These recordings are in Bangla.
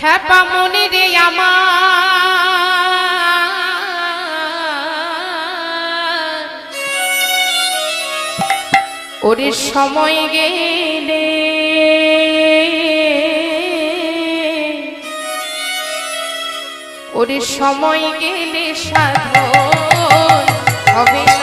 খ্যাপা মনে রে আমার। ওরে সময় গেলে ওরে সময় গেলে সাধন হবে।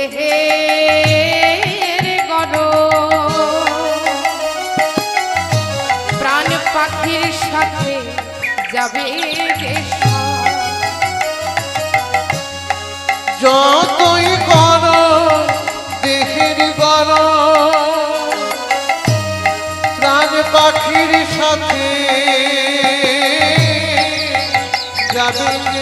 দেহের করো প্রাণ পাখির সাথে যাবে যতই কর দেহের গর প্রাণ পাখির সাথে যাবে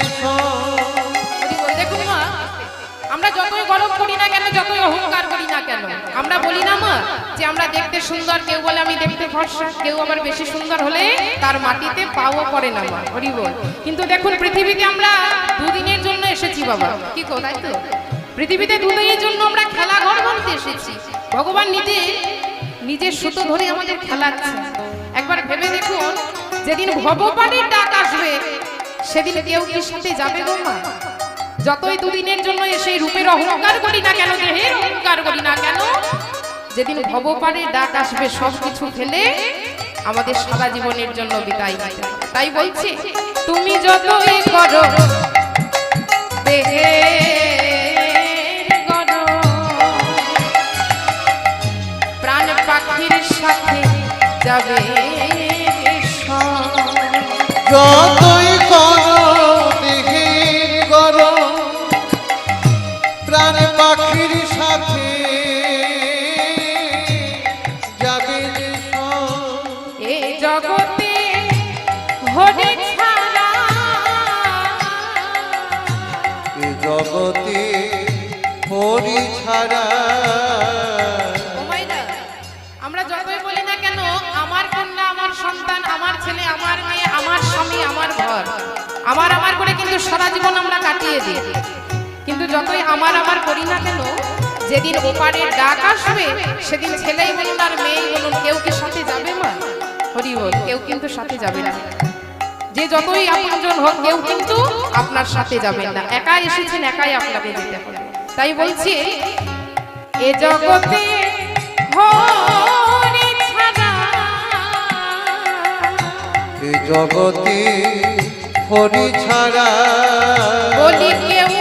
যতই গরম করি না কেন, যতই অহংকার করি না কেন, আমরা বলি না মা, যে আমরা দেখতে সুন্দর, কেউ বলে আমি দেখতে ফর্সা কেউ আবার বেশি সুন্দর হলে তার মাটিতে পাও পড়ে না মা, হরি বল। কিন্তু দেখুন, পৃথিবীতে আমরা দুদিনের জন্য এসেছি বাবা। কি কো তাই তো? পৃথিবীতে দুদিনের জন্য আমরা খেলা ঘর বানতে এসেছি। ভগবান নিজে, নিজের সুতো ধরে আমাদের খেলাচ্ছে। একবার ভেবে দেখুন, যেদিন ভগবানের ডাক আসবে, সেদিন কেউ কি সাথে যাবে গো মা? যতই দুদিনের জন্য এসে রূপের অহংকার করি না কেন দেহের অহংকার করি না কেন যেদিন ভবপারে ডাক আসবে সব কিছু ফেলে আমাদের সারা জীবনের জন্য বিদায় তাই বলছি তুমি যতই করো করো, প্রাণ পাখির সাথে যাবে। যতই জগতে হরি ছাড়া আমরা যতই বলি না কেন আমার কন্যা আমার সন্তান আমার ছেলে আমার মেয়ে আমার স্বামী আমার ঘর আমার আমার করে কিন্তু সারা জীবন আমরা কাটিয়ে দিই। কিন্তু যতই আমার আমার করি না কেন যেদিন ওপারের ডাক আসবে সেদিন ছেলেই বলুন আর মেয়েই বলুন কেউ কি সাথে যাবে মা? হরি বল কেউ কিন্তু সাথে যাবে না। যে যতই আপনজন হোক কেউ কিন্তু আপনার সাথে যাবেন না। একাই এসেছেন একাই আপনাকে যেতে হবে। তাই বলছি এ জগতে এ জগতে হরি ছাড়া বলি কেউ